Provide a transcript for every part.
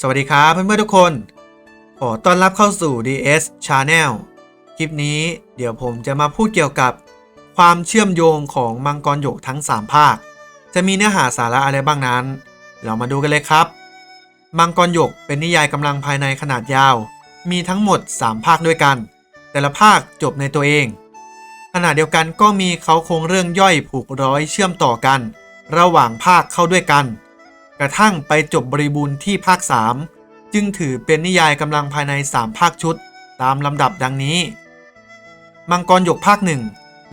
สวัสดีครับเพื่อนๆทุกคน ขอต้อนรับเข้าสู่ DS Channel คลิปนี้เดี๋ยวผมจะมาพูดเกี่ยวกับความเชื่อมโยงของมังกรหยกทั้ง 3 ภาค จะมีเนื้อหาสาระอะไรบ้างนั้น เรามาดูกันเลยครับ มังกรหยกเป็นนิยายกำลังภายในขนาดยาว มีทั้งหมด 3 ภาคด้วยกัน แต่ละภาคจบในตัวเอง ขณะเดียวกันก็มีเขาโครงเรื่องย่อยผูกร้อยเชื่อมต่อกัน ระหว่างภาคเข้าด้วยกัน กระทั่งไปจบบริบูรณ์ที่ภาค 3 จึงถือเป็นนิยายกำลังภายใน 3 ภาคชุด ตามลำดับดังนี้ มังกรหยกภาคหนึ่ง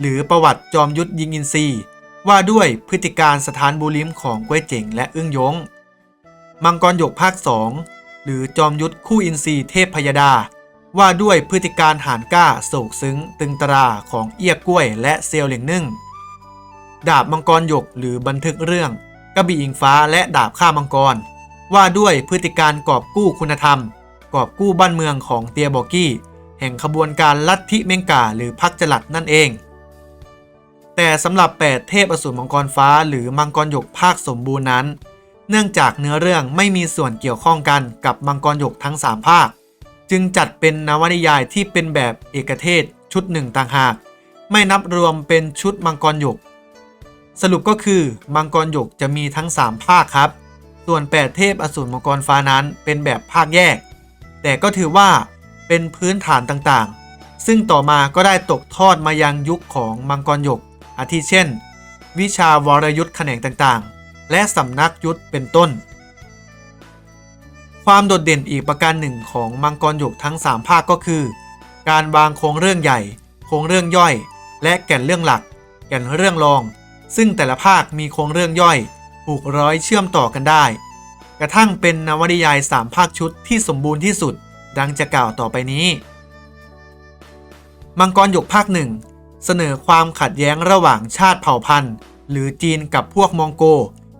หรือประวัติจอมยุทธยิงอินทรีว่าด้วยพฤติการสถานบูลิมของก้วยเจ๋งและอึ้งยง มังกรหยกภาค 2 หรือจอมยุทธคู่อินทรีเทพพยดา ว่าด้วยพฤติการหานก้าโศกซึ้ง ตึงตราของเอี้ยกล้วยและเซียวเหลียงนึ่ง ดาบมังกรหยกหรือบันทึกเรื่อง กระบี่อิงฟ้าและดาบฆ่ามังกร ว่าด้วยพฤติการกอบกู้คุณธรรม กอบกู้บ้านเมืองของเตียบอกกี้ แห่งขบวนการลัทธิเมงกาหรือพักจลัดนั่นเอง แต่สำหรับ 8 เทพอสูรมังกรฟ้าหรือมังกรหยกภาคสมบูรณ์นั้น เนื่องจากเนื้อเรื่องไม่มีส่วนเกี่ยวข้องกันกับมังกรหยกทั้ง 3 ภาค จึงจัดเป็นนวนิยายที่เป็นแบบเอกเทศชุดหนึ่งต่างหาก ไม่นับรวมเป็นชุดมังกรหยก สรุปก็คือมังกรหยกจะมีทั้ง 3 ภาคครับ ส่วน 8 เทพอสูรมังกรฟ้านั้นเป็นแบบภาคแยก แต่ก็ถือว่าเป็นพื้นฐานต่างๆ ซึ่งต่อมาก็ได้ตกทอดมายังยุคของมังกรหยก อาทิเช่น วิชาวรยุทธ์แขนงต่างๆ และสำนักยุทธเป็นต้น ความโดดเด่นอีกประการหนึ่งของมังกรหยกทั้ง 3 ภาคก็คือ การวางโครงเรื่องใหญ่ โครงเรื่องย่อย และแก่นเรื่องหลัก แก่นเรื่องรอง ซึ่งแต่ละภาคมีโครงเรื่องย่อยผูกร้อยเชื่อมต่อกันได้ กระทั่งเป็นนวนิยาย 3 ภาคชุดที่สมบูรณ์ที่สุด ดังจะกล่าวต่อไปนี้ มังกรหยกภาคหนึ่งเสนอความขัดแย้งระหว่างชาติเผ่าพันธุ์ หรือจีนกับพวกมองโก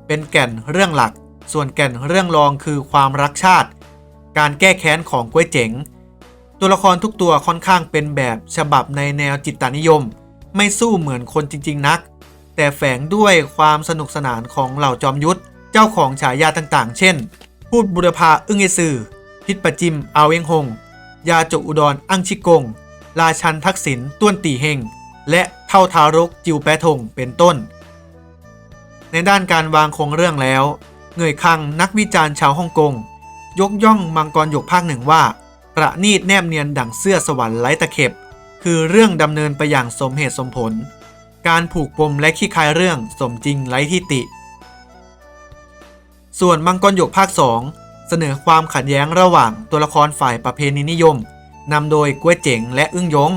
เป็นแก่นเรื่องหลัก ส่วนแก่นเรื่องรองคือความรักชาติ การแก้แค้นของก้วยเจ๋ง ตัวละครทุกตัวค่อนข้างเป็นแบบฉบับในแนวจิตตานิยม ไม่สู้เหมือนคนจริง ๆ นัก แต่แฝงด้วยความสนุกสนานของเหล่าจอมยุทธเจ้าของฉายาต่างๆ เช่น พูดบุรพาอึ้งเอซือพิษประจิมอาเวงหง ยาจกอุดรอังชิกง ราชันทักษิณต้วนตีเฮง และเท่าทารกจิวแปทงเป็นต้น ในด้านการวางโครงเรื่องแล้ว เงยคังนักวิจารณ์ชาวฮ่องกง ยกย่องมังกรหยกภาคหนึ่งว่า ประณีตแนบเนียนดั่งเสื้อสวรรค์ไร้ตะเข็บ คือเรื่องดำเนินไปอย่างสมเหตุสมผล การผูกปมและขี้คายเรื่องสมจริงไร้ที่ติ ส่วนมังกรหยกภาค 2 เสนอความขัดแย้งระหว่างตัวละครฝ่ายประเพณีนิยมนำโดยก้วยเจ๋งและอึ้งยง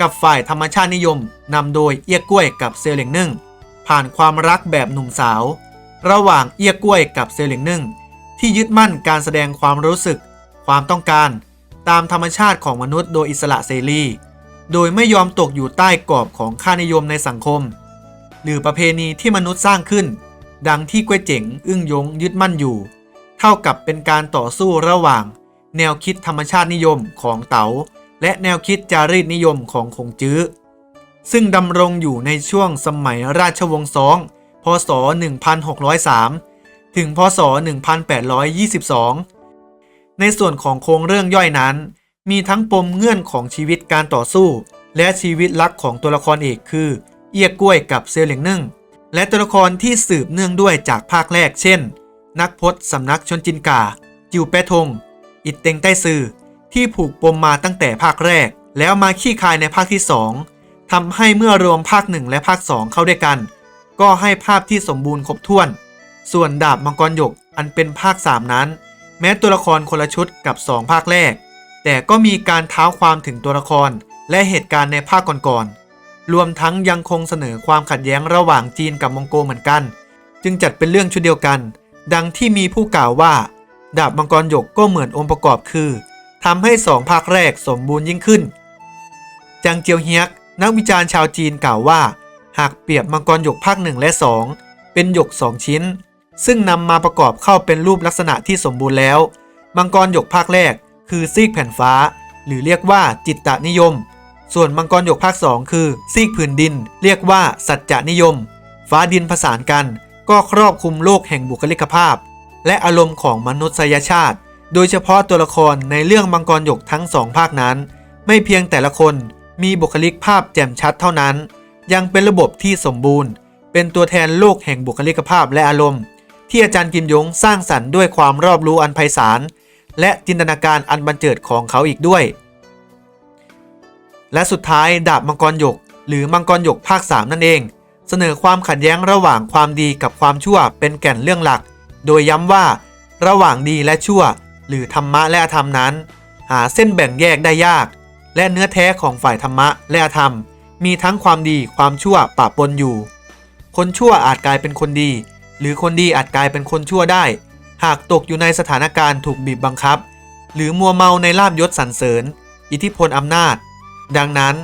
กับฝ่ายธรรมชาตินิยมนำโดยเอี้ยกล้วยกับเซลเหลงนึ่ง ผ่านความรักแบบหนุ่มสาว ระหว่างเอี้ยกล้วยกับเซลเหลงนึ่ง ที่ยึดมั่นการแสดงความรู้สึก ความต้องการ ตามธรรมชาติของมนุษย์โดยอิสระเสรี โดยไม่ยอมตกอยู่ใต้กรอบของค่านิยมในสังคม หรือประเพณีที่มนุษย์สร้างขึ้น ดังที่กวยเจ๋งอึ้งยงยึดมั่นอยู่ เท่ากับเป็นการต่อสู้ระหว่าง แนวคิดธรรมชาตินิยมของเต๋า และแนวคิดจารีตนิยมของคงจื้อ ซึ่งดำรงอยู่ในช่วงสมัยราชวงศ์ซอง พศ 1603 ถึง พศ 1822 ในส่วนของโครงเรื่องย่อยนั้น มีทั้งปมเงื่อนของชีวิตการต่อสู้ และชีวิตลักของตัวละครเอกคือ เอี้ยกล้วยกับเซลเหลียงนึ่ง และตัวละครที่สืบเนื่องด้วยจากภาคแรก เช่น นักพจน์สำนักชนจินกา จิวแปทง อิดเต็งใต้ซือ ที่ผูกปมมาตั้งแต่ภาคแรก แล้วมาขี้คายในภาคที่ 2ทำให้เมื่อรวมภาค 1 และภาค 2 เข้าด้วยกัน ก็ให้ภาพที่สมบูรณ์ครบถ้วน ส่วนดาบมังกรหยกอันเป็นภาค 3 นั้น แม้ตัวละครคนละชุดกับ 2 ภาคแรก แต่ก็มีการเท้าความถึงตัวละคร และเหตุการณ์ในภาคก่อนๆ รวมทั้งยังคงเสนอความขัดแย้งระหว่างจีนกับมองโกเหมือนกัน จึงจัดเป็นเรื่องชุดเดียวกัน ดังที่มีผู้กล่าวว่า ดาบมังกรหยกก็เหมือนองค์ประกอบคือทำให้สองภาคแรกสมบูรณ์ยิ่งขึ้น จางเจียวเฮียก นักวิจารณ์ชาวจีนกล่าวว่า หากเปรียบมังกรหยกภาคหนึ่งและ 2 เป็นหยก 2 ชิ้น ซึ่งนำมาประกอบเข้าเป็นรูปลักษณะที่สมบูรณ์แล้ว มังกรหยกภาคแรก คือซีกแผ่นฟ้า หรือเรียกว่าจิตตนิยม ส่วนมังกรหยกภาค 2 คือ ซีกผืนดิน เรียกว่าสัจจนิยม ฟ้าดินผสานกัน ก็ครอบคลุมโลกแห่งบุคลิกภาพ และอารมณ์ของมนุษยชาติ โดยเฉพาะตัวละครในเรื่องมังกรหยกทั้งสองภาคนั้น ไม่เพียงแต่ละคนมีบุคลิกภาพแจ่มชัดเท่านั้น ยังเป็นระบบที่สมบูรณ์ เป็นตัวแทนโลกแห่งบุคลิกภาพและอารมณ์ ที่อาจารย์กิมยงสร้างสรรค์ด้วยความรอบรู้อันไพศาล และจินตนาการอันบันเจิดของเขาอีกด้วย และสุดท้ายดาบมังกรหยก หรือมังกรหยกภาค 3 นั่นเอง เสนอความขัดแย้งระหว่างความดีกับความชั่วเป็นแก่นเรื่องหลัก โดยย้ำว่า ระหว่างดีและชั่ว หรือธรรมะและอธรรมนั้น หาเส้นแบ่งแยกได้ยาก และเนื้อแท้ของฝ่ายธรรมะและอธรรม มีทั้งความดีความชั่วปะปนอยู่ คนชั่วอาจกลายเป็นคนดี หรือคนดีอาจกลายเป็นคนชั่วได้ หากตกอยู่ในสถานการณ์ถูกบีบบังคับ หรือมัวเมาในลาบยศสรรเสริญ อิทธิพลอำนาจ ดังนั้น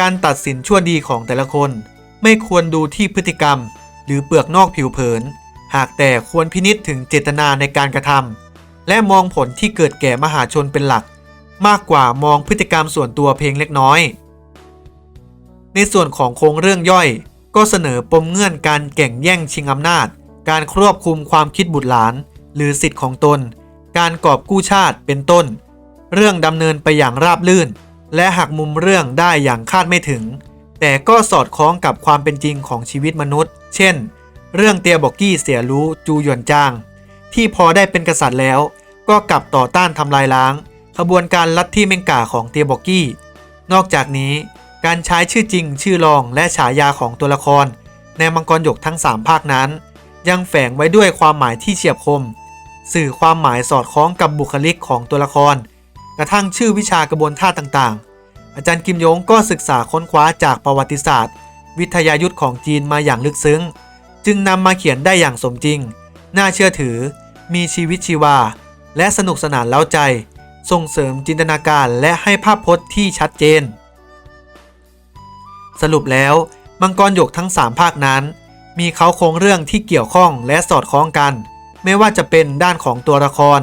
การตัดสินชั่วดีของแต่ละคน ไม่ควรดูที่พฤติกรรม หรือเปลือกนอกผิวเผิน หากแต่ควรพินิษถึงเจตนาในการกระทำและมองผลที่เกิดแก่มหาชนเป็นหลัก มากกว่ามองพฤติกรรมส่วนตัวเพียงเล็กน้อย ในส่วนของโครงเรื่องย่อย ก็เสนอปมเงื่อนการแก่งแย่งชิงอำนาจ การครอบคุมความคิดบุตรหลาน หรือสิทธิ์ของตน การกอบกู้ชาติเป็นต้น เรื่องดำเนินไปอย่างราบรื่น และหักมุมเรื่องได้อย่างคาดไม่ถึง แต่ก็สอดคล้องกับความเป็นจริงของชีวิตมนุษย์ เช่น เรื่องเตียบอกกี้เสียรู้จูหยวนจาง ที่พอได้เป็นกษัตริย์แล้ว ก็กลับต่อต้านทำลายล้าง ขบวนการลัทธิเมงกาของเตียบอกกี้ นอกจากนี้การใช้ชื่อจริงชื่อรองและฉายาของตัวละคร ในมังกรหยกทั้ง 3 ภาคนั้น ยังแฝงไว้ด้วยความหมายที่เฉียบคม สื่อความหมายสอดคล้องกับบุคลิกของตัวละคร กระทั่งชื่อวิชากระบวนท่าต่างๆ อาจารย์กิมยงก็ศึกษาค้นคว้าจากประวัติศาสตร์ วิทยายุทธของจีนมาอย่างลึกซึ้ง จึงนำมาเขียนได้อย่างสมจริง น่าเชื่อถือ มีชีวิตชีวา และสนุกสนานเล้าใจ ส่งเสริมจินตนาการและให้ภาพพจน์ที่ชัดเจน สรุปแล้ว มังกรหยกทั้ง 3 ภาคนั้น มีเขาโครงเรื่องที่เกี่ยวข้องและสอดคล้องกัน ไม่ว่าจะเป็นด้านของตัวละคร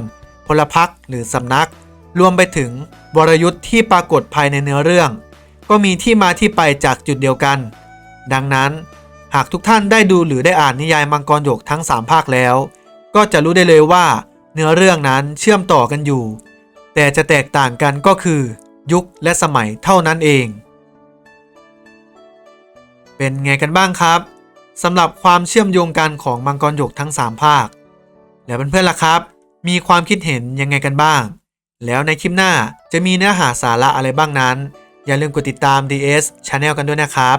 พลพรรคหรือสำนัก รวมไปถึงวรยุทธ์ที่ปรากฏภายในเนื้อเรื่อง ก็มีที่มาที่ไปจากจุดเดียวกัน ดังนั้น หากทุกท่านได้ดูหรือได้อ่านนิยายมังกรหยกทั้ง 3 ภาคแล้ว ก็จะรู้ได้เลยว่า เนื้อเรื่องนั้นเชื่อมต่อกันอยู่ แต่จะแตกต่างกันก็คือ ยุคและสมัยเท่านั้นเอง เป็นไงกันบ้างครับสำหรับความเชื่อมโยงกันของมังกรหยกทั้ง 3 ภาค แล้วเพื่อนๆล่ะครับ มีความคิดเห็นยังไงกันบ้าง แล้วในคลิปหน้าจะมีเนื้อหาสาระอะไรบ้างนั้น อย่าลืมกดติดตาม DS Channel กันด้วยนะครับ